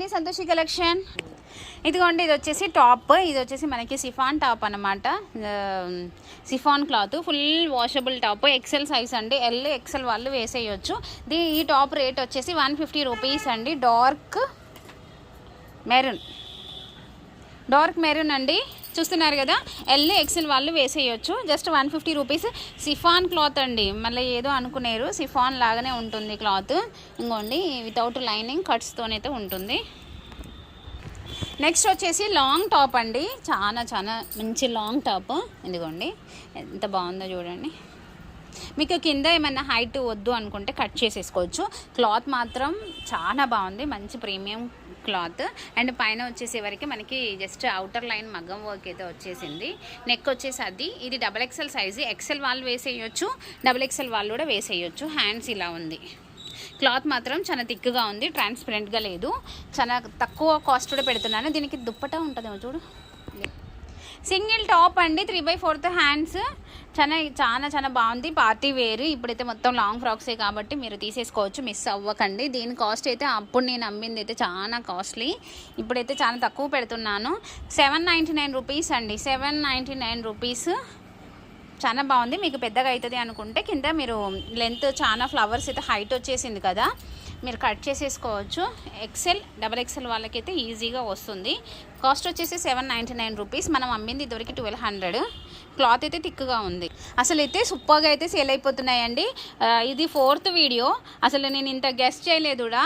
Hi Santoshi collection? ఇదిగోండి ఇది వచ్చేసి టాప్. ఇది వచ్చేసి మనకి సిఫాన్ టాప్ అనమాట chiffon cloth full washable top XL size అండి. ఎల్ ఎక్సెల్ వాళ్ళు వేసేయచ్చు. దీ ఈ టాప్ రేట్ వచ్చేసి వన్ ఫిఫ్టీ రూపీస్ అండి. Dark maroon. డార్క్ మెరూన్ అండి. చూస్తున్నారు కదా ఎల్ ఎక్సెల్ వాళ్ళు వేసేయచ్చు. Just one fifty rupees chiffon cloth అండి. మళ్ళీ ఏదో అనుకునేరు. సిఫాన్ లాగానే ఉంటుంది క్లాత్ ఇంకోండి వితౌట్ లైనింగ్ కట్స్తోనైతే ఉంటుంది. నెక్స్ట్ వచ్చేసి లాంగ్ టాప్ అండి. చాలా చాలా మంచి లాంగ్ టాప్ ఇదిగోండి. ఎంత బాగుందో చూడండి. మీకు కింద ఏమైనా హైట్ వద్దు అనుకుంటే కట్ చేసేసుకోవచ్చు. క్లాత్ మాత్రం చాలా బాగుంది. మంచి ప్రీమియం క్లాత్. అండ్ పైన వచ్చేసేవరకు మనకి జస్ట్ అవుటర్ లైన్ మగ్గం వర్క్ అయితే వచ్చేసింది. నెక్ వచ్చేసి అది. ఇది డబల్ ఎక్సెల్ సైజు ఎక్సెల్ వాళ్ళు వేసేయచ్చు. డబల్ ఎక్సెల్ వాళ్ళు కూడా వేసేయచ్చు. హ్యాండ్స్ ఇలా ఉంది. క్లాత్ మాత్రం చాలా థిక్గా ఉంది. ట్రాన్స్పరెంట్గా లేదు. చాలా తక్కువ కాస్ట్ కూడా పెడుతున్నాను. దీనికి దుప్పటా ఉంటుందేమో చూడు. సింగిల్ టాప్ అండి త్రీ బై ఫోర్త్ హ్యాండ్స్. చాలా చాలా చాలా బాగుంది. Party wear. ఇప్పుడైతే మొత్తం లాంగ్ ఫ్రాక్సే కాబట్టి మీరు తీసేసుకోవచ్చు మిస్ అవ్వకండి. దీని కాస్ట్ అయితే అప్పుడు నేను అమ్మింది అయితే చాలా కాస్ట్లీ ఇప్పుడైతే చాలా తక్కువ పెడుతున్నాను. సెవెన్ నైంటీ నైన్ రూపీస్ అండి. సెవెన్ నైంటీ నైన్ రూపీస్ చాలా బాగుంది. మీకు పెద్దగా అవుతుంది అనుకుంటే కింద మీరు లెంత్ చాలా ఫ్లవర్స్ అయితే హైట్ వచ్చేసింది కదా. మీరు కట్ చేసేసుకోవచ్చు. ఎక్సెల్ డబల్ ఎక్సెల్ వాళ్ళకైతే ఈజీగా వస్తుంది. కాస్ట్ వచ్చేసి సెవెన్ నైంటీ నైన్ రూపీస్ మనం అమ్మింది ఇదివరకు ట్వెల్వ్ హండ్రెడ్ క్లాత్ అయితే థిక్గా ఉంది. అసలు అయితే సూపర్గా అయితే సేల్ అయిపోతున్నాయండి. ఇది ఫోర్త్ వీడియో అసలు నేను ఇంత గెస్ట్ చేయలేదు కూడా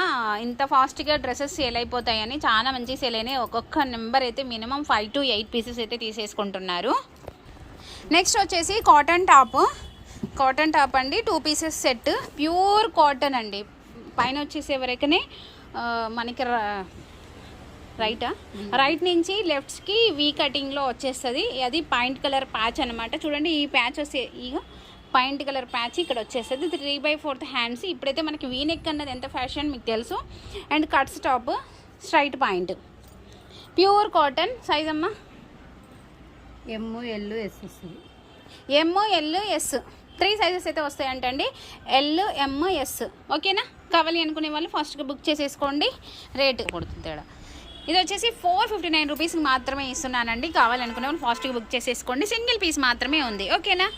ఇంత ఫాస్ట్గా డ్రెస్సెస్ సేల్ అయిపోతాయని చాలా మంచి సేల్ అయినాయి. ఒక్కొక్క నెంబర్ అయితే minimum five to eight pieces అయితే తీసేసుకుంటున్నారు. నెక్స్ట్ వచ్చేసి కాటన్ టాప్ కాటన్ టాప్ అండి. Two pieces set pure cotton అండి. పైన వచ్చేసే వరకునే మనకి ర- రైటా? రైట్ నుంచి లెఫ్ట్స్కి వీ కటింగ్లో వచ్చేస్తుంది. అది పాయింట్ కలర్ ప్యాచ్ అనమాట చూడండి ఈ ప్యాచ్ వస్తే ఇక పాయింట్ కలర్ ప్యాచ్ ఇక్కడ వచ్చేస్తుంది. Three by fourth hands. ఇప్పుడైతే మనకి వీ నెక్ అన్నది ఎంత ఫ్యాషన్ మీకు తెలుసు. And cuts top straight point. Pure cotton size అమ్మా. ఎమ్ ఎల్ ఎస్ వస్తుంది. M L S. Three sizes అయితే వస్తాయంటండి. L M S. ఓకేనా? కావాలి అనుకునే వాళ్ళు ఫస్ట్గా బుక్ చేసేసుకోండి. రేట్ పడుతుంది తేడా. ఇది వచ్చేసి ఫోర్ ఫిఫ్టీ నైన్ రూపీస్కి మాత్రమే ఇస్తున్నానండి. కావాలనుకునే వాళ్ళు ఫాస్ట్గా బుక్ చేసేసుకోండి. సింగిల్ పీస్ మాత్రమే ఉంది. ఓకేనా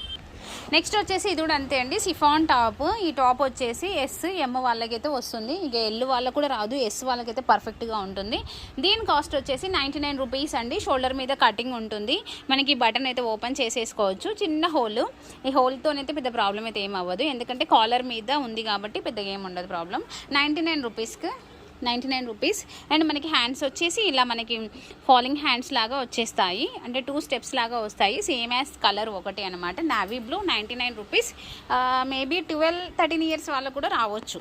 నెక్స్ట్ వచ్చేసి ఇది కూడా అంతే అండి. Chiffon top. ఈ టాప్ వచ్చేసి ఎస్ ఎమ్ వాళ్ళకైతే వస్తుంది. ఇక ఎల్ వాళ్ళకు కూడా రాదు. ఎస్ వాళ్ళకైతే పర్ఫెక్ట్గా ఉంటుంది. దీని కాస్ట్ వచ్చేసి నైంటీ నైన్ రూపీస్ అండి. షోల్డర్ మీద కటింగ్ ఉంటుంది. మనకి బటన్ అయితే ఓపెన్ చేసేసుకోవచ్చు. చిన్న హోల్ ఈ హోల్తోనైతే పెద్ద ప్రాబ్లం అయితే ఏం అవ్వదు. ఎందుకంటే కాలర్ మీద ఉంది కాబట్టి పెద్దగా ఏమి ఉండదు ప్రాబ్లం నైంటీ నైన్ రూపీస్కి నైంటీ నైన్ రూపీస్. అండ్ మనకి హ్యాండ్స్ వచ్చేసి ఇలా మనకి ఫాలింగ్ హ్యాండ్స్ లాగా వచ్చేస్తాయి. అంటే టూ స్టెప్స్ లాగా వస్తాయి. సేమ్ యాజ్ కలర్ ఒకటి అనమాట navy blue ninety nine rupees. Maybe twelve thirteen years వాళ్ళకు కూడా రావచ్చు.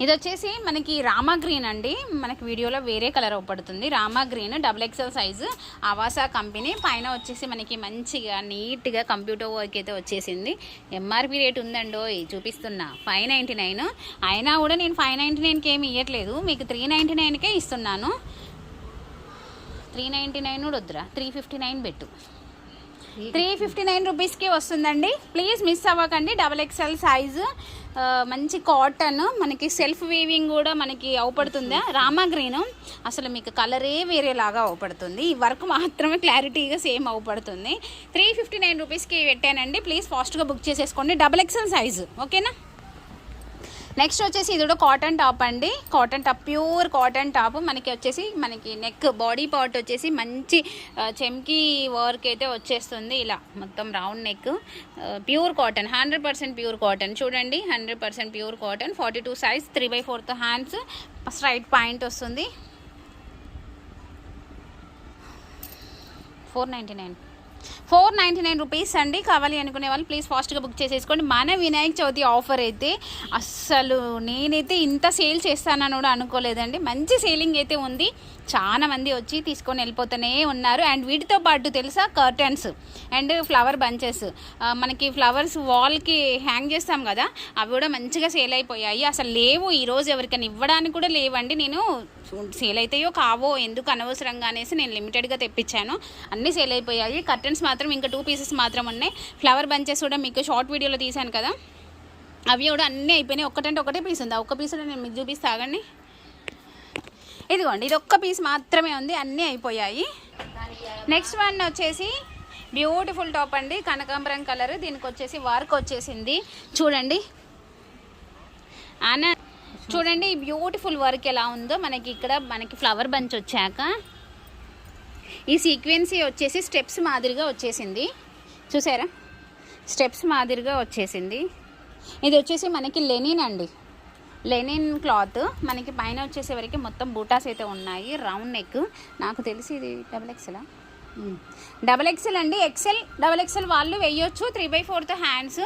ఇది వచ్చేసి మనకి రామా గ్రీన్ అండి. మనకి వీడియోలో వేరే కలర్ పడుతుంది Rama green double XL size Avasa company పైన వచ్చేసి మనకి మంచిగా నీట్గా కంప్యూటర్ వర్క్ అయితే వచ్చేసింది. ఎంఆర్పి రేట్ ఉందండో చూపిస్తున్నా. ఫైవ్ నైంటీ నైన్ అయినా కూడా నేను ఫైవ్ నైంటీ నైన్కి ఏమి ఇవ్వట్లేదు మీకు త్రీ నైంటీ నైన్కే ఇస్తున్నాను. త్రీ నైంటీ నైన్ కూడా వద్దురా. త్రీ ఫిఫ్టీ నైన్ పెట్టు. త్రీ ఫిఫ్టీ నైన్ రూపీస్కి వస్తుందండి. ప్లీజ్ మిస్ అవ్వకండి. డబల్ ఎక్స్ఎల్ సైజు మంచి కాటన్ మనకి సెల్ఫ్ వీవింగ్ కూడా మనకి అవుపడుతుందా? రామా గ్రీన్ అసలు మీకు కలరే వేరేలాగా అవుపడుతుంది. ఈ వర్క్ మాత్రమే క్లారిటీగా సేమ్ అవుపడుతుంది. త్రీ ఫిఫ్టీ నైన్ రూపీస్కి పెట్టానండి. ప్లీజ్ ఫాస్ట్గా బుక్ చేసేసుకోండి. డబల్ ఎక్సెల్ సైజు ఓకేనా నెక్స్ట్ వచ్చేసి ఇది కూడా కాటన్ టాప్ అండి. Cotton top pure cotton top. మనకి వచ్చేసి మనకి నెక్ బాడీ పార్ట్ వచ్చేసి మంచి ఆ, చెమ్కి వర్క్ అయితే వచ్చేస్తుంది ఇలా. మొత్తం round neck. Pure cotton hundred percent pure cotton. చూడండి hundred percent pure cotton. Forty two size three by fourth hands. Straight point వస్తుంది. Four ninety nine. Four ninety nine rupees అండి. కావాలి అనుకునే వాళ్ళు ప్లీజ్ ఫాస్ట్గా బుక్ చేసేసుకోండి. మన వినాయక చవితి ఆఫర్ అయితే అస్సలు నేనైతే ఇంత సేల్ చేస్తానని కూడా అనుకోలేదండి. మంచి సేలింగ్ అయితే ఉంది. చాలా మంది వచ్చి తీసుకొని వెళ్ళిపోతూనే ఉన్నారు. అండ్ వీటితో పాటు తెలుసా? Curtains and flower bunches. మనకి ఫ్లవర్స్ వాల్కి హ్యాంగ్ చేస్తాం కదా అవి కూడా మంచిగా సేల్ అయిపోయాయి. అసలు లేవు. ఈరోజు ఎవరికైనా ఇవ్వడానికి కూడా లేవండి. నేను సేల్ అవుతాయో కావో ఎందుకు అనవసరంగా అనేసి నేను లిమిటెడ్గా తెప్పించాను. అన్నీ సేల్ అయిపోయాయి. కర్టన్స్ మాత్రం ఇంకా టూ పీసెస్ మాత్రం ఉన్నాయి. ఫ్లవర్ బంచెస్ కూడా మీకు షార్ట్ వీడియోలో తీశాను కదా. అవి కూడా అన్నీ అయిపోయినాయి. ఒక్కటంటే ఒకటే పీస్ ఉంది? ఒక్క పీస్ నేను మీకు చూపిస్తాగండి ఇదిగోండి ఇది ఒక్క పీస్ మాత్రమే ఉంది. అన్నీ అయిపోయాయి. నెక్స్ట్ వన్ వచ్చేసి బ్యూటిఫుల్ టాప్ అండి. కనకాంబరం కలర్. దీనికి వచ్చేసి వర్క్ వచ్చేసింది. చూడండి. ఆనా చూడండి ఈ బ్యూటిఫుల్ వర్క్ ఎలా ఉందో మనకి ఇక్కడ మనకి ఫ్లవర్ బంచ్ వచ్చాక. ఈ సీక్వెన్సీ వచ్చేసి స్టెప్స్ మాదిరిగా వచ్చేసింది. చూసారా? స్టెప్స్ మాదిరిగా వచ్చేసింది. ఇది వచ్చేసి మనకి లెనిన్ అండి. లెనిన్ క్లాత్ మనకి పైన వచ్చేసేవరకు మొత్తం బూటాస్ అయితే ఉన్నాయి. రౌండ్ నెక్ నాకు తెలిసి ఇది డబుల్ ఎక్సెలా డబల్ ఎక్సెల్ అండి. ఎక్సెల్ డబల్ ఎక్సెల్ వాళ్ళు వేయొచ్చు. Three by fourth hands.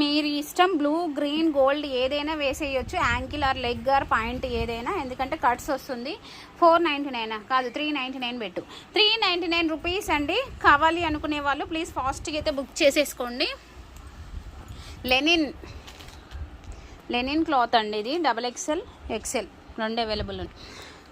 మీరు ఇష్టం బ్లూ గ్రీన్ గోల్డ్ ఏదైనా వేసేయచ్చు. Ankle or leg or point ఏదైనా. ఎందుకంటే కట్స్ వస్తుంది. Four ninety nine? కాదు త్రీ నైంటీ నైన్ పెట్టు. త్రీ నైంటీ నైన్ రూపీస్ అండి. కావాలి అనుకునే వాళ్ళు ప్లీజ్ ఫాస్ట్గా అయితే బుక్ చేసేసుకోండి. లెనిన్ లెనిన్ క్లాత్ అండి ఇది. డబల్ ఎక్సెల్ ఎక్సెల్ రెండు అవైలబుల్ ఉంది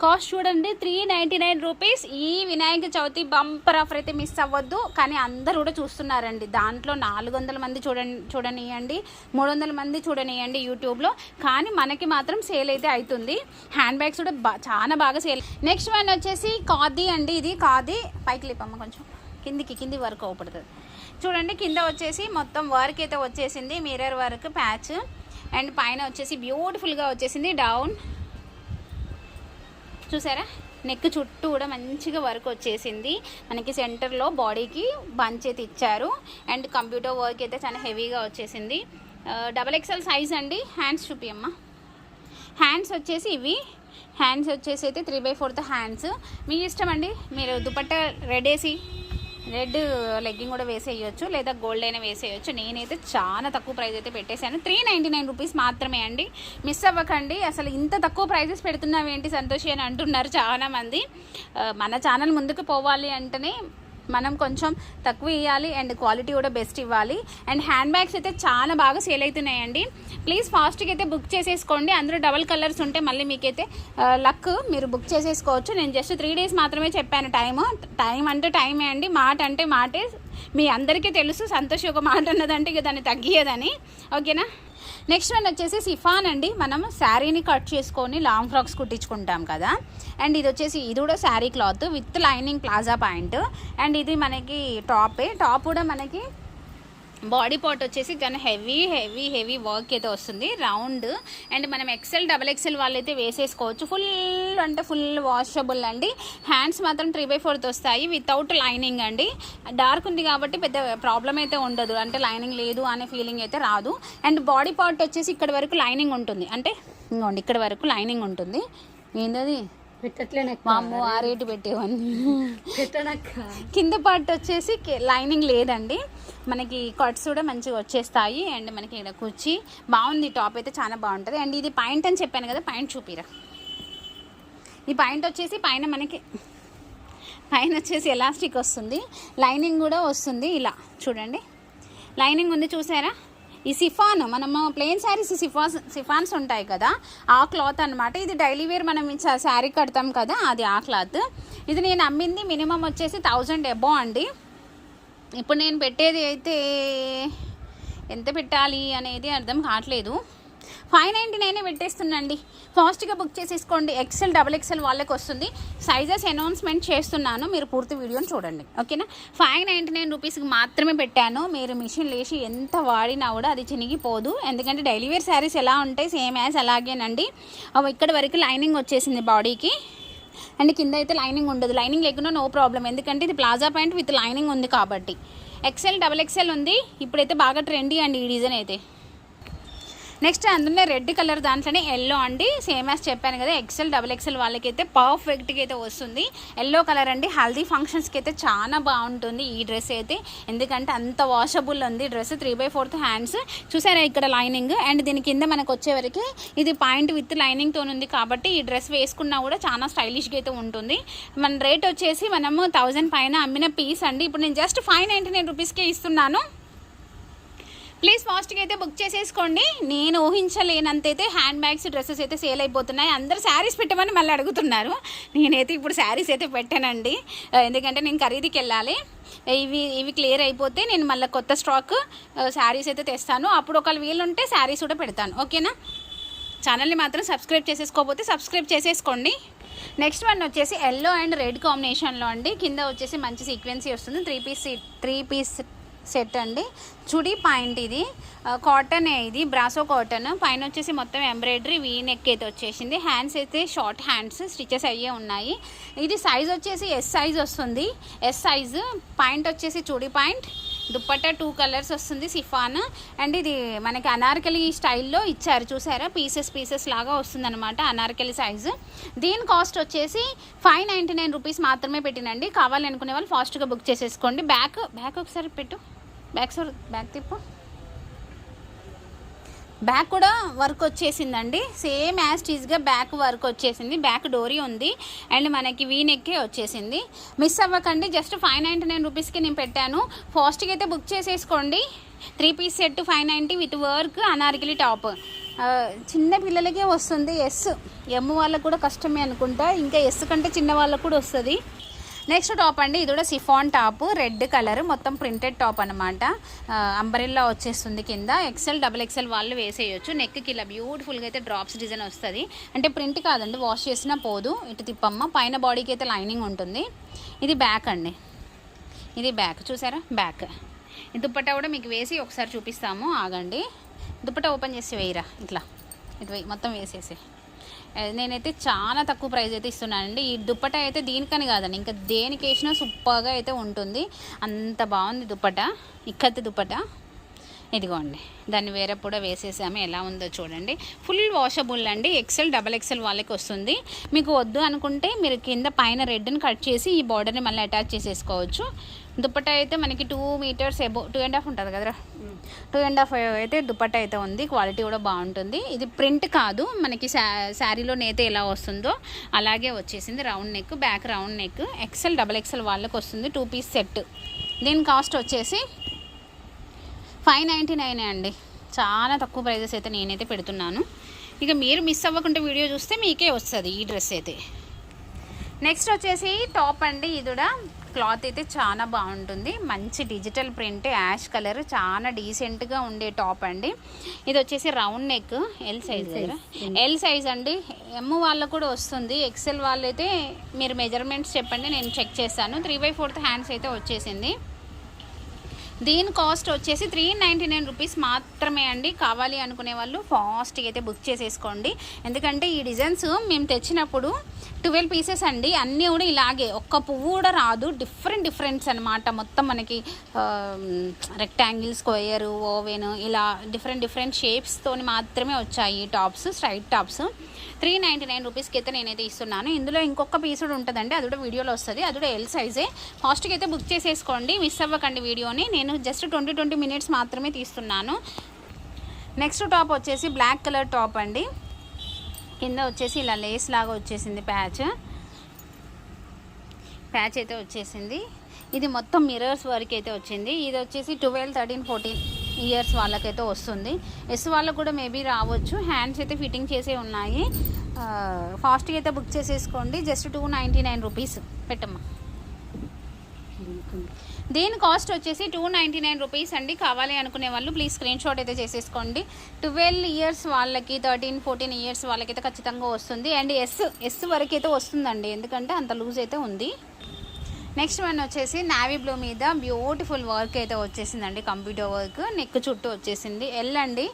కాస్ట్ చూడండి త్రీ నైంటీ నైన్ రూపీస్ ఈ వినాయక చవితి బంపర్ ఆఫర్ అయితే మిస్ అవ్వద్దు. కానీ అందరూ కూడా చూస్తున్నారండి. దాంట్లో నాలుగు వందల మంది చూడండి చూడనియండి. మూడు వందల మంది చూడనియండి యూట్యూబ్లో కానీ మనకి మాత్రం సేల్ అయితే అవుతుంది హ్యాండ్ బ్యాగ్స్ కూడా చాలా బాగా సేల్. నెక్స్ట్ వన్ వచ్చేసి కాది అండి ఇది. కాది పైకి లేపమ్మ కొంచెం. కిందికి కింది వరకు అవపడుతుంది. చూడండి కింద వచ్చేసి మొత్తం వర్క్ అయితే వచ్చేసింది. Mirror work patch. అండ్ పైన వచ్చేసి బ్యూటిఫుల్గా వచ్చేసింది. డౌన్ చూసారా? నెక్ చుట్టూ కూడా మంచిగా వర్క్ వచ్చేసింది. మనకి సెంటర్లో బాడీకి బంచ్ అయితే ఇచ్చారు. అండ్ కంప్యూటర్ వర్క్ అయితే చాలా హెవీగా వచ్చేసింది. డబల్ ఎక్స్ఎల్ సైజ్ అండి. హ్యాండ్స్ చూపియమ్మా. హ్యాండ్స్ వచ్చేసి ఇవి. హ్యాండ్స్ వచ్చేసి అయితే త్రీ బై ఫోర్త్ హ్యాండ్స్ మీ ఇష్టం అండి? మీరు దుపట్ట రెడ్ రెడ్ లెగ్గింగ్ కూడా వేసేయచ్చు లేదా గోల్డ్ అయినా వేసేయచ్చు. నేనైతే చాలా తక్కువ ప్రైస్ అయితే పెట్టేశాను. త్రీ నైంటీ నైన్ రూపీస్ మాత్రమే అండి. మిస్ అవ్వకండి. అసలు ఇంత తక్కువ ప్రైజెస్ పెడుతున్నావేంటి సంతోషి అని అంటున్నారు చాలా మంది మన ఛానల్ ముందుకు పోవాలి అంటేనే మనం కొంచెం తక్కువ ఇవ్వాలి అండ్ క్వాలిటీ కూడా బెస్ట్ ఇవ్వాలి. అండ్ హ్యాండ్ బ్యాగ్స్ అయితే చాలా బాగా సేల్ అవుతున్నాయండి. ప్లీజ్ ఫాస్ట్గా అయితే బుక్ చేసేసుకోండి. అందులో డబల్ కలర్స్ ఉంటే మళ్ళీ మీకైతే లక్ మీరు బుక్ చేసేసుకోవచ్చు. నేను జస్ట్ త్రీ డేస్ మాత్రమే చెప్పాను టైము. టైం అంటే టైమే అండి. మాట అంటే మాటే. మీ అందరికీ తెలుసు సంతోష్ ఒక మాట అన్నదంటే ఇక దాన్ని తగ్గియదని. ఓకేనా? నెక్స్ట్ వన్ వచ్చేసి సిఫాన్ అండి. మనం శారీని కట్ చేసుకొని లాంగ్ ఫ్రాక్స్ కుట్టించుకుంటాం కదా. అండ్ ఇది వచ్చేసి ఇది కూడా sari cloth with lining palazzo point. And ఇది మనకి టాపే. టాప్ కూడా మనకి బాడీ పార్ట్ వచ్చేసి చాలా హెవీ హెవీ హెవీ వర్క్ అయితే వస్తుంది. రౌండ్. అండ్ మనం ఎక్సెల్ డబల్ ఎక్సెల్ వాళ్ళైతే వేసేసుకోవచ్చు. ఫుల్ అంటే ఫుల్ వాషబుల్ అండి. హ్యాండ్స్ మాత్రం త్రీ బై ఫోర్త్ వస్తాయి. వితౌట్ లైనింగ్ అండి. డార్క్ ఉంది కాబట్టి పెద్ద ప్రాబ్లం అయితే ఉండదు. అంటే లైనింగ్ లేదు అనే ఫీలింగ్ అయితే రాదు. అండ్ బాడీ పార్ట్ వచ్చేసి ఇక్కడ వరకు లైనింగ్ ఉంటుంది. అంటే ఇంకోండి ఇక్కడ వరకు లైనింగ్ ఉంటుంది. ఏంటది పెట్టట్లేనక్క ఆ రేటు పెట్టేవన్నీ. పెట్టనక్క. కింద పార్ట్ వచ్చేసి లైనింగ్ లేదండి. మనకి కట్స్ కూడా మంచిగా వచ్చేస్తాయి అండ్ మనకి ఇక్కడ కుర్చీ బాగుంది. టాప్ అయితే చాలా బాగుంటుంది. అండ్ ఇది పాయింట్ అని చెప్పాను కదా పాయింట్ చూపిరా. ఈ పాయింట్ వచ్చేసి పైన మనకి పైన వచ్చేసి ఎలాస్టిక్ వస్తుంది. లైనింగ్ కూడా వస్తుంది ఇలా. చూడండి. లైనింగ్ ఉంది చూసారా? ఈ సిఫాన్ మనము ప్లెయిన్ శారీస్ సిఫాన్స్ సిఫాన్స్ ఉంటాయి కదా ఆ క్లాత్ అన్నమాట. ఇది డైలీ వేర్ మనం శారీ కడతాం కదా అది ఆ క్లాత్ ఇది నేను అమ్మింది మినిమం వచ్చేసి థౌజండ్ ఎబో అండి. ఇప్పుడు నేను పెట్టేది అయితే ఎంత పెట్టాలి అనేది అర్థం కావట్లేదు. ఫైవ్ నైంటీ నైనే పెట్టేస్తున్నాండి ఫాస్ట్గా బుక్ చేసేసుకోండి. ఎక్సెల్ డబుల్ ఎక్సెల్ వాళ్ళకి వస్తుంది. సైజెస్ అనౌన్స్మెంట్ చేస్తున్నాను. మీరు పూర్తి వీడియోని చూడండి. ఓకేనా? ఫైవ్ నైంటీ నైన్ రూపీస్కి మాత్రమే పెట్టాను. మీరు మిషన్ లేచి ఎంత వాడినా కూడా అది చినిగిపోదు. ఎందుకంటే డైలీ వేర్ శారీస్ ఎలా ఉంటాయి? సేమ్ యాజ్ అలాగేనండి. అవి ఇక్కడ వరకు లైనింగ్ వచ్చేసింది బాడీకి. అండ్ కింద అయితే లైనింగ్ ఉండదు. లైనింగ్ లేకుండా నో ప్రాబ్లం ఎందుకంటే ఇది ప్లాజా ప్యాంట్ విత్ లైనింగ్ ఉంది కాబట్టి. ఎక్సెల్ డబల్ ఎక్సెల్ ఉంది. ఇప్పుడైతే బాగా ట్రెండీ అండి ఈ డిజైన్ అయితే. నెక్స్ట్ అందులో రెడ్ కలర్ దాంట్లోనే ఎల్లో అండి. సేమ్ యాజ్ చెప్పాను కదా ఎక్సెల్ డబుల్ ఎక్సెల్ వాళ్ళకైతే పర్ఫెక్ట్గా అయితే వస్తుంది. ఎల్లో కలర్ అండి. హల్దీ ఫంక్షన్స్కి అయితే చాలా బాగుంటుంది ఈ డ్రెస్ అయితే. ఎందుకంటే అంత వాషబుల్ ఉంది dress three by fourth hands చూసారా ఇక్కడ లైనింగ్ అండ్ దీని కింద మనకు వచ్చేవరకు ఇది పాయింట్ విత్ లైనింగ్తో ఉంది కాబట్టి ఈ డ్రెస్ వేసుకున్నా కూడా చాలా స్టైలిష్గా అయితే ఉంటుంది. మన రేట్ వచ్చేసి మనము థౌజండ్ పైన అమ్మిన పీస్ అండి. ఇప్పుడు నేను జస్ట్ ఫైవ్ నైంటీ నైన్ రూపీస్కే ఇస్తున్నాను. ప్లీజ్ ఫాస్ట్గా అయితే బుక్ చేసేసుకోండి. నేను ఊహించలేనంత అయితే హ్యాండ్ బ్యాగ్స్ డ్రెస్సెస్ అయితే సేల్ అయిపోతున్నాయి. అందరు శారీస్ పెట్టమని మళ్ళీ అడుగుతున్నారు. నేనైతే ఇప్పుడు శారీస్ అయితే పెట్టానండి. ఎందుకంటే నేను ఖరీదుకి వెళ్ళాలి. ఇవి ఇవి క్లియర్ అయిపోతే నేను మళ్ళీ కొత్త స్టాక్ శారీస్ అయితే తెస్తాను. అప్పుడు ఒకవేళ వీలు ఉంటే శారీస్ కూడా పెడతాను. ఓకేనా? ఛానల్ని మాత్రం సబ్స్క్రైబ్ చేసేసుకోకపోతే సబ్స్క్రైబ్ చేసేసుకోండి. నెక్స్ట్ వన్ వచ్చేసి ఎల్లో అండ్ రెడ్ కాంబినేషన్లో అండి. కింద వచ్చేసి మంచి సీక్వెన్సీ వస్తుంది. Three piece three piece set అండి. చుడి పాయింట్ ఇది. కాటన్ ఇది బ్రాసో కాటన్. పైన వచ్చేసి మొత్తం ఎంబ్రాయిడరీ వీ నెక్ అయితే వచ్చేసింది. హ్యాండ్స్ అయితే షార్ట్ హ్యాండ్స్ స్టిచెస్ అయ్యే ఉన్నాయి. ఇది సైజ్ వచ్చేసి ఎస్ సైజ్ వస్తుంది. ఎస్ సైజ్ పాయింట్ వచ్చేసి చుడి పాయింట్. దుప్పట్టా టూ కలర్స్ వస్తుంది సిఫాన్. అండ్ ఇది మనకి అనార్కలి స్టైల్లో ఇచ్చారు చూసారా? పీసెస్ పీసెస్ లాగా వస్తుంది అనమాట అనార్కలి సైజు దీని కాస్ట్ వచ్చేసి ఫైవ్ నైంటీ నైన్ రూపీస్ మాత్రమే పెట్టినండి. కావాలనుకునే వాళ్ళు ఫాస్ట్గా బుక్ చేసేసుకోండి. బ్యాక్ బ్యాక్ ఒకసారి పెట్టు. బ్యాక్ సార్ బ్యాక్ తిప్పు. బ్యాక్ కూడా వర్క్ వచ్చేసిందండి. సేమ్ యాజ్ టీజ్గా బ్యాక్ వర్క్ వచ్చేసింది. బ్యాక్ డోరీ ఉంది. అండ్ మనకి వీ నెక్కే వచ్చేసింది. మిస్ అవ్వకండి. జస్ట్ ఫైవ్ నైంటీ నైన్ రూపీస్కి నేను పెట్టాను. ఫాస్ట్గా అయితే బుక్ చేసేసుకోండి. Three piece set five ninety with work anarkali top చిన్న పిల్లలకే వస్తుంది ఎస్ ఎమ్ వాళ్ళకు కూడా కష్టమే అనుకుంటా. ఇంకా ఎస్ కంటే చిన్న వాళ్ళకు కూడా వస్తుంది. నెక్స్ట్ టాప్ అండి ఇది కూడా సిఫాన్ టాప్ రెడ్ కలర్ మొత్తం ప్రింటెడ్ టాప్ అనమాట అంబరిల్లా వచ్చేస్తుంది కింద. ఎక్సెల్ డబుల్ ఎక్సెల్ వాళ్ళు వేసేయచ్చు. నెక్కి ఇలా బ్యూటిఫుల్గా అయితే డ్రాప్స్ డిజైన్ వస్తుంది. అంటే ప్రింట్ కాదండి వాష్ చేసినా పోదు. ఇటు తిప్పమ్మ. పైన బాడీకి అయితే లైనింగ్ ఉంటుంది. ఇది బ్యాక్ అండి. ఇది బ్యాక్. చూసారా? బ్యాక్. ఈ దుప్పట్టా కూడా మీకు వేసి ఒకసారి చూపిస్తాము. ఆగండి. దుప్పట్టా ఓపెన్ చేసి వేయరా? ఇట్లా. ఇటు మొత్తం వేసేసి నేనైతే చాలా తక్కువ ప్రైస్ అయితే ఇస్తున్నానండి. ఈ దుప్పట అయితే దీనికని కాదండి. ఇంకా దేనికి వేసినా సూపర్గా అయితే ఉంటుంది. అంత బాగుంది దుప్పట. ఇక్కత్తి దుప్పట. ఇదిగోండి. దాన్ని వేరే కూడా వేసేసాము. ఎలా ఉందో చూడండి. ఫుల్ వాషబుల్ అండి. ఎక్సెల్ డబల్ ఎక్సెల్ వాళ్ళకి వస్తుంది. మీకు వద్దు అనుకుంటే మీరు కింద పైన రెడ్ని కట్ చేసి ఈ బార్డర్ని మళ్ళీ అటాచ్ చేసేసుకోవచ్చు. దుప్పట్టా అయితే మనకి two metres above two and half ఉంటుంది కదరా. టూ అండ్ హాఫ్ అయితే దుప్పట్టా అయితే ఉంది క్వాలిటీ కూడా బాగుంటుంది. ఇది ప్రింట్ కాదు మనకి శా శారీలో నేత ఎలా వస్తుందో అలాగే వచ్చేసింది round neck back round neck XL double XL వాళ్ళకి వస్తుంది టూ పీస్ సెట్ దీని కాస్ట్ వచ్చేసి ఫైవ్ నైంటీ నైన్ అండి. చాలా తక్కువ ప్రైజెస్ అయితే నేనైతే పెడుతున్నాను. ఇక మీరు మిస్ అవ్వకుండా వీడియో చూస్తే మీకే వస్తుంది ఈ డ్రెస్ అయితే. నెక్స్ట్ వచ్చేసి టాప్ అండి ఇది కూడా క్లాత్ అయితే చాలా బాగుంటుంది. మంచి డిజిటల్ ప్రింట్ యాష్ కలర్ చాలా డీసెంట్గా ఉండే టాప్ అండి. ఇది వచ్చేసి round neck L size L size అండి. ఎమ్ వాళ్ళకు కూడా వస్తుంది. ఎక్సెల్ వాళ్ళైతే మీరు మెజర్మెంట్స్ చెప్పండి నేను చెక్ చేస్తాను. త్రీ బై ఫోర్త్ హ్యాండ్స్ అయితే వచ్చేసింది. దీని కాస్ట్ వచ్చేసి త్రీ నైంటీ నైన్ రూపీస్ మాత్రమే అండి. కావాలి అనుకునే వాళ్ళు ఫాస్ట్గా అయితే బుక్ చేసేసుకోండి. ఎందుకంటే ఈ డిజైన్స్ మేము తెచ్చినప్పుడు ట్వెల్వ్ పీసెస్ అండి. అన్నీ కూడా ఇలాగే. ఒక్క పువ్వు కూడా రాదు. డిఫరెంట్ డిఫరెంట్స్ అనమాట మొత్తం మనకి రెక్టాంగిల్ స్క్వేర్ ఓవెన్ ఇలా డిఫరెంట్ డిఫరెంట్ షేప్స్తోని మాత్రమే వచ్చాయి tops straight tops. Three ninety nine రూపీస్కి అయితే నేనైతే ఇస్తున్నాను. ఇందులో ఇంకొక పీస్ కూడా ఉంటుందండి. అది కూడా వీడియోలో వస్తుంది. అది కూడా ఎల్ సైజే ఫాస్ట్కి అయితే బుక్ చేసేసుకోండి. మిస్ అవ్వకండి వీడియోని. నేను జస్ట్ ట్వంటీ ట్వంటీ మినిట్స్ మాత్రమే తీస్తున్నాను. నెక్స్ట్ టాప్ వచ్చేసి బ్లాక్ కలర్ టాప్ అండి. కింద వచ్చేసి ఇలా లేస్ లాగా వచ్చేసింది ప్యాచ్. ప్యాచ్ అయితే వచ్చేసింది. ఇది మొత్తం మిరర్స్ వరకు అయితే వచ్చింది. ఇది వచ్చేసి ట్వెల్వ్ థర్టీన్ ఫోర్టీన్ ఇయర్స్ వాళ్ళకైతే వస్తుంది. ఎస్ వాళ్ళకు కూడా మేబీ రావచ్చు. హ్యాండ్స్ అయితే ఫిట్టింగ్ చేసే ఉన్నాయి. ఫాస్ట్గా అయితే బుక్ చేసేసుకోండి. Just two ninety nine rupees పెట్టమ్మా. దీని కాస్ట్ వచ్చేసి టూ నైంటీ నైన్ రూపీస్ అండి. కావాలి అనుకునే వాళ్ళు ప్లీజ్ స్క్రీన్ షాట్ అయితే చేసేసుకోండి. ట్వెల్వ్ ఇయర్స్ వాళ్ళకి థర్టీన్ ఫోర్టీన్ ఇయర్స్ వాళ్ళకైతే ఖచ్చితంగా వస్తుంది. అండ్ ఎస్ ఎస్ వరకు అయితే వస్తుందండి. ఎందుకంటే అంత లూజ్ అయితే ఉంది. నెక్స్ట్ వన్ వచ్చేసి నావీ బ్లూ మీద బ్యూటిఫుల్ వర్క్ అయితే వచ్చేసిందండి కంప్యూటర్ వర్క్. నెక్ చుట్టూ వచ్చేసింది. ఎల్ అండి.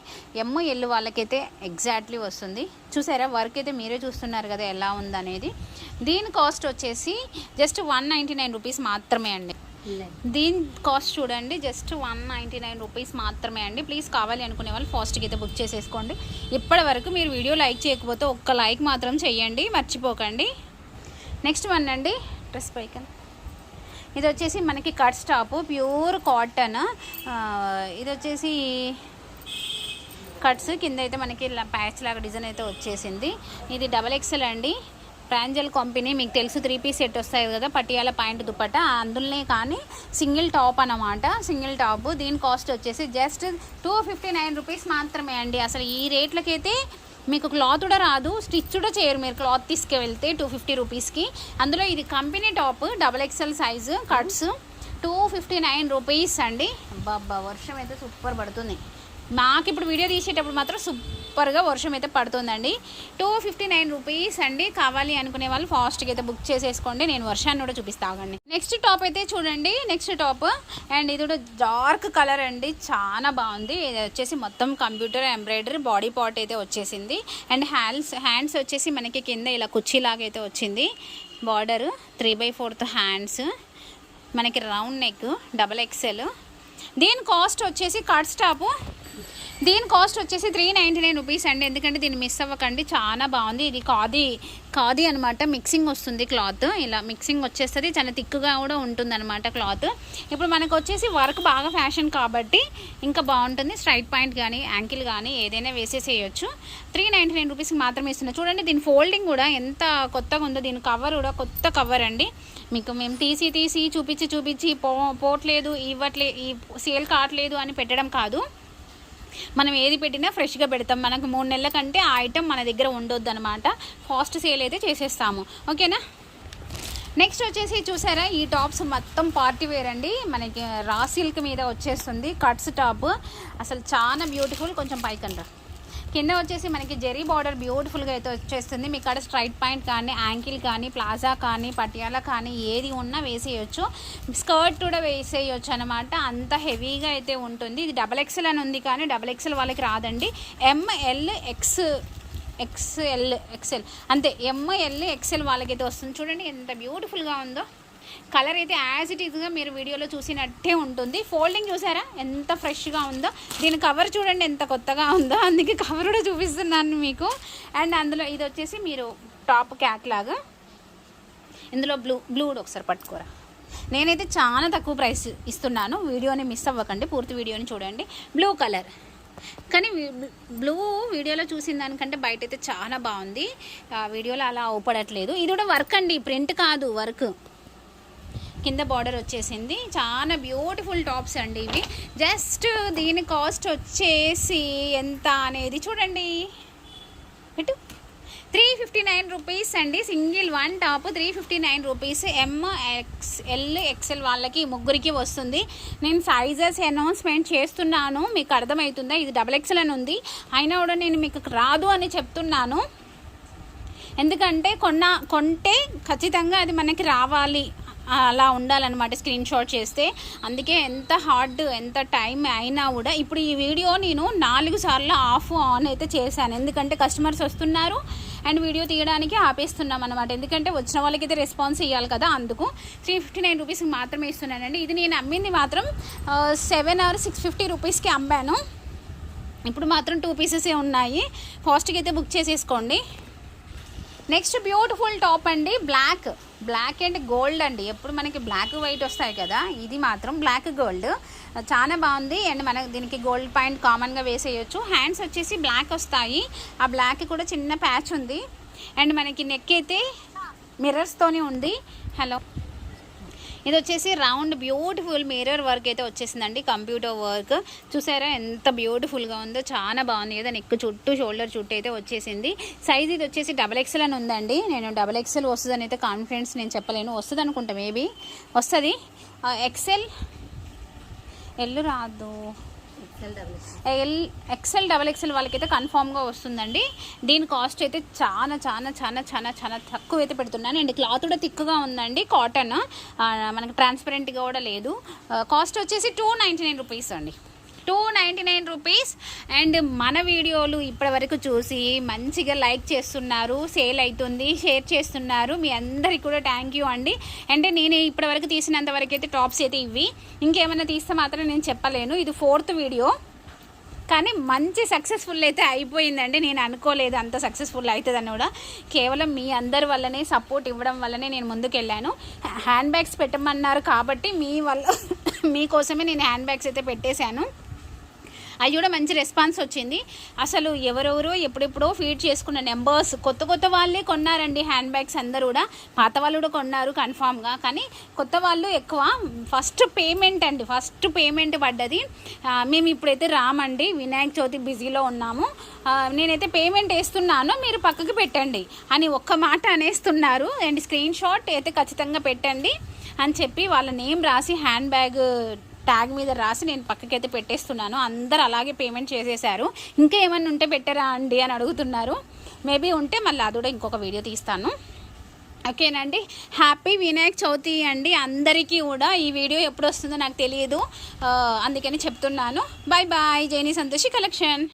ఎమ్ ఎల్ వాళ్ళకైతే ఎగ్జాక్ట్లీ వస్తుంది. చూసారా వర్క్ అయితే మీరే చూస్తున్నారు కదా ఎలా ఉందనేది. దీని కాస్ట్ వచ్చేసి just one ninety nine rupees మాత్రమే అండి. దీని కాస్ట్ చూడండి just one ninety nine rupees మాత్రమే అండి. ప్లీజ్ కావాలి అనుకునే వాళ్ళు ఫాస్ట్గా అయితే బుక్ చేసేసుకోండి. ఇప్పటి వరకు మీరు వీడియో లైక్ చేయకపోతే ఒక్క లైక్ మాత్రం చేయండి మర్చిపోకండి. నెక్స్ట్ వన్ అండి. డ్రెస్ పైకన్ ఇది వచ్చేసి మనకి కట్ స్టాప్ ప్యూర్ కాటన్. ఇది వచ్చేసి కట్స్. కింద అయితే మనకి ప్యాచ్ లాగా డిజైన్ అయితే వచ్చేసింది. ఇది డబల్ ఎక్సెల్ అండి. ప్రాంజల్ కంపెనీ మీకు తెలుసు త్రీ పీస్ సెట్ వస్తాయి కదా పటియాల పాయింట్ దుప్పట. అందులోనే కానీ సింగిల్ టాప్ అనమాట సింగిల్ టాప్. దీని కాస్ట్ వచ్చేసి just two fifty nine rupees మాత్రమే అండి. అసలు ఈ రేట్లకైతే మీకు క్లాత్ కూడా రాదు స్టిచ్ కూడా చేయరు మీరు. క్లాత్ తీసుకువెళ్తే టూ ఫిఫ్టీ రూపీస్కి. అందులో ఇది company top double XL size cuts two fifty nine rupees అండి. బాబా వర్షం అయితే సూపర్ పడుతుంది. మాకు ఇప్పుడు వీడియో తీసేటప్పుడు మాత్రం సూపర్గా వర్షం అయితే పడుతుందండి. టూ ఫిఫ్టీ నైన్ రూపీస్ అండి. కావాలి అనుకునే వాళ్ళు ఫాస్ట్గా అయితే బుక్ చేసేసుకోండి. నేను వర్షాన్ని కూడా చూపిస్తాగండి నెక్స్ట్ టాప్ అయితే చూడండి. Next top. అండ్ ఇది కూడా డార్క్ కలర్ అండి. చాలా బాగుంది. ఇది వచ్చేసి మొత్తం కంప్యూటర్ ఎంబ్రాయిడరీ బాడీ పార్ట్ అయితే వచ్చేసింది. అండ్ హ్యాండ్స్ హ్యాండ్స్ వచ్చేసి మనకి కింద ఇలా కుర్చీలాగా అయితే వచ్చింది. Border three by fourth hands. మనకి రౌండ్ నెక్ డబల్ ఎక్సెల్. దీని కాస్ట్ వచ్చేసి కట్ స్టాపు దీని కాస్ట్ వచ్చేసి త్రీ నైంటీ నైన్ రూపీస్ అండి. ఎందుకంటే దీన్ని మిస్ అవ్వకండి. చాలా బాగుంది. ఇది కాది కాది అనమాట మిక్సింగ్ వస్తుంది క్లాత్ ఇలా మిక్సింగ్ వచ్చేస్తుంది. చాలా థిక్గా కూడా ఉంటుంది అనమాట క్లాత్ ఇప్పుడు మనకు వచ్చేసి వర్క్ బాగా ఫ్యాషన్ కాబట్టి ఇంకా బాగుంటుంది. స్ట్రైట్ పాయింట్ కానీ యాంకిల్ కానీ ఏదైనా వేసేసేయచ్చు. త్రీ నైంటీ నైన్ రూపీస్కి మాత్రమే ఇస్తున్నాయి చూడండి దీని ఫోల్డింగ్ కూడా ఎంత కొత్తగా ఉందో దీని కవర్ కూడా కొత్త కవర్ అండి. మీకు మేము తీసి తీసి చూపించి చూపించి పో పోవట్లేదు ఇవ్వట్లే ఈ సేల్ కావట్లేదు అని పెట్టడం కాదు. మనం ఏది పెట్టినా ఫ్రెష్గా పెడతాం. మనకు మూడు నెలల కంటే ఆ ఐటెం మన దగ్గర ఉండొద్దు అనమాట ఫాస్ట్ సేల్ అయితే చేసేస్తాము. ఓకేనా? నెక్స్ట్ వచ్చేసి చూసారా ఈ టాప్స్ మొత్తం పార్టీ వేర్ అండి. మనకి రా సిల్క్ మీద వచ్చేస్తుంది కట్స్ టాప్. అసలు చాలా బ్యూటిఫుల్. కొంచెం పైకండ్రా కింద వచ్చేసి మనకి జెరీ బార్డర్ బ్యూటిఫుల్గా అయితే వచ్చేస్తుంది. మీ కాడ స్ట్రైట్ పాయింట్ కానీ యాంకిల్ కానీ ప్లాజా కానీ పటియాలా కానీ ఏది ఉన్నా వేసేయచ్చు. స్కర్ట్ కూడా వేసేయచ్చు అనమాట అంత హెవీగా అయితే ఉంటుంది. ఇది డబల్ ఎక్స్ఎల్ అని ఉంది కానీ డబల్ ఎక్స్ఎల్ వాళ్ళకి రాదండి. M L X XL XL. అంతే ఎంఎల్ ఎక్స్ఎల్ వాళ్ళకైతే వస్తుంది. చూడండి ఎంత బ్యూటిఫుల్గా ఉందో. కలర్ అయితే యాజ్ ఇట్ ఈజ్గా మీరు వీడియోలో చూసినట్టే ఉంటుంది. ఫోల్డింగ్ చూసారా? ఎంత ఫ్రెష్గా ఉందో. దీని కవర్ చూడండి ఎంత కొత్తగా ఉందో. అందుకే కవర్ కూడా చూపిస్తున్నాను మీకు. అండ్ అందులో ఇది వచ్చేసి మీరు టాప్ క్యాట్ లాగా. ఇందులో బ్లూ బ్లూ కూడా ఒకసారి పట్టుకోరా. నేనైతే చాలా తక్కువ ప్రైస్ ఇస్తున్నాను. వీడియోని మిస్ అవ్వకండి. పూర్తి వీడియోని చూడండి. బ్లూ కలర్ కానీ బ్లూ వీడియోలో చూసిన దానికంటే బయట అయితే చాలా బాగుంది. వీడియోలో అలా అవపడట్లేదు ఇది కూడా వర్క్ అండి. ప్రింట్ కాదు వర్క్ కింద బార్డర్ వచ్చేసింది. చాలా బ్యూటిఫుల్ టాప్స్ అండి ఇవి. జస్ట్ దీని కాస్ట్ వచ్చేసి ఎంత అనేది చూడండి. ఇటు త్రీ ఫిఫ్టీ నైన్ రూపీస్ అండి. Single one top three fifty nine rupees M X L XL వాళ్ళకి ముగ్గురికి వస్తుంది. నేను సైజెస్ అనౌన్స్మెంట్ చేస్తున్నాను. మీకు అర్థమవుతుందా ఇది డబల్ ఎక్సెల్ అని ఉంది. అయినా కూడా నేను మీకు రాదు అని చెప్తున్నాను. ఎందుకంటే కొన్న కొంటే ఖచ్చితంగా అది మనకి రావాలి. అలా ఉండాలన్నమాట స్క్రీన్ షాట్ చేస్తే. అందుకే ఎంత హార్డ్ ఎంత టైం అయినా కూడా ఇప్పుడు ఈ వీడియో నేను నాలుగు సార్లు ఆఫ్ ఆన్ అయితే చేశాను. ఎందుకంటే కస్టమర్స్ వస్తున్నారు అండ్ వీడియో తీయడానికి ఆపేస్తున్నాం అనమాట ఎందుకంటే వచ్చిన వాళ్ళకైతే రెస్పాన్స్ ఇవ్వాలి కదా అందుకు. త్రీ ఫిఫ్టీ నైన్ రూపీస్కి మాత్రమే ఇస్తున్నానండి. ఇది నేను అమ్మింది మాత్రం సెవెన్ ఆర్ సిక్స్ ఫిఫ్టీ రూపీస్కి అమ్మాను. ఇప్పుడు మాత్రం టూ పీసెసే ఉన్నాయి. ఫాస్ట్కి అయితే బుక్ చేసేసుకోండి. నెక్స్ట్ బ్యూటిఫుల్ టాప్ అండి బ్లాక్. బ్లాక్ అండ్ గోల్డ్ అండి. ఎప్పుడు మనకి బ్లాక్ వైట్ వస్తాయి కదా ఇది మాత్రం బ్లాక్ గోల్డ్. చాలా బాగుంది. అండ్ మనకి దీనికి గోల్డ్ పాయింట్ కామన్గా వేసేయచ్చు. హ్యాండ్స్ వచ్చేసి బ్లాక్ వస్తాయి. ఆ బ్లాక్ కూడా చిన్న ప్యాచ్ ఉంది. అండ్ మనకి నెక్ అయితే మిర్రర్స్తోనే ఉంది. హలో. ఇది వచ్చేసి రౌండ్ బ్యూటిఫుల్ మిర్రర్ వర్క్ అయితే వచ్చేసిందండి కంప్యూటర్ వర్క్. చూసారా ఎంత బ్యూటిఫుల్గా ఉందో చాలా బాగుంది కదా నెక్ చుట్టూ షోల్డర్ చుట్టూ అయితే వచ్చేసింది. సైజ్ ఇది వచ్చేసి డబల్ ఎక్సెల్ అని ఉందండి. నేను డబల్ ఎక్సెల్ వస్తుందని అయితే కాన్ఫిడెన్స్ నేను చెప్పలేను. వస్తుంది అనుకుంటా మేబీ. వస్తుంది. ఎక్సెల్. ఎల్లు రాదు. ఎల్ ఎక్సెల్ డబల్ ఎక్సెల్ వాళ్ళకైతే కన్ఫామ్గా వస్తుందండి. దీని కాస్ట్ అయితే చాలా చాలా చాలా చాలా చాలా తక్కువ అయితే పెడుతున్నాను. అండ్ క్లాత్ కూడా థిక్గా ఉందండి కాటన్ మనకి ట్రాన్స్పరెంట్గా కూడా లేదు. కాస్ట్ వచ్చేసి టూ నైంటీ నైన్ రూపీస్ అండి. Two ninety nine rupees and మన వీడియోలు ఇప్పటివరకు చూసి మంచిగా లైక్ చేస్తున్నారు సేల్ అవుతుంది షేర్ చేస్తున్నారు. మీ అందరికి కూడా థ్యాంక్ యూ అండి. అంటే నేను ఇప్పటివరకు తీసినంత వరకు అయితే టాప్స్ అయితే ఇవి. ఇంకేమైనా తీస్తే మాత్రం నేను చెప్పలేను. ఇది ఫోర్త్ వీడియో కానీ మంచి సక్సెస్ఫుల్ అయితే అయిపోయిందండి. నేను అనుకోలేదు అంత సక్సెస్ఫుల్ అవుతుందని కూడా. కేవలం మీ అందరి వల్లనే సపోర్ట్ ఇవ్వడం వల్లనే నేను ముందుకెళ్ళాను. హ్యాండ్ బ్యాగ్స్ పెట్టమన్నారు కాబట్టి మీ వల్ల మీకోసమే నేను హ్యాండ్ బ్యాగ్స్ అయితే పెట్టేశాను. అది కూడా మంచి రెస్పాన్స్ వచ్చింది. అసలు ఎవరెవరో ఎప్పుడెప్పుడో ఫీడ్ చేసుకున్న నెంబర్స్ కొత్త కొత్త వాళ్ళే కొన్నారండి హ్యాండ్ బ్యాగ్స్ అందరూ కూడా. పాత వాళ్ళు కూడా కొన్నారు కన్ఫామ్గా కానీ కొత్త వాళ్ళు ఎక్కువ ఫస్ట్ పేమెంట్ అండి ఫస్ట్ పేమెంట్ పడ్డది. మేము ఇప్పుడైతే రామండి వినాయక చవితి బిజీలో ఉన్నాము. నేనైతే పేమెంట్ వేస్తున్నాను మీరు పక్కకి పెట్టండి అని ఒక్క మాట అనేస్తున్నారు. అండ్ స్క్రీన్ షాట్ అయితే ఖచ్చితంగా పెట్టండి అని చెప్పి వాళ్ళ నేమ్ రాసి హ్యాండ్ బ్యాగ్ ట్యాగ్ మీద రాసి నేను పక్కకైతే పెట్టేస్తున్నాను. అందరు అలాగే పేమెంట్ చేసేసారు ఇంకా ఏమన్నా ఉంటే పెట్టరా అండి అని అడుగుతున్నారు. మేబీ ఉంటే మళ్ళీ అది కూడా ఇంకొక వీడియో తీస్తాను. ఓకేనండి హ్యాపీ వినాయక చవితి అండి అందరికీ కూడా. ఈ వీడియో ఎప్పుడు వస్తుందో నాకు తెలియదు అందుకని చెప్తున్నాను. Bye bye Jaini Santoshi collection.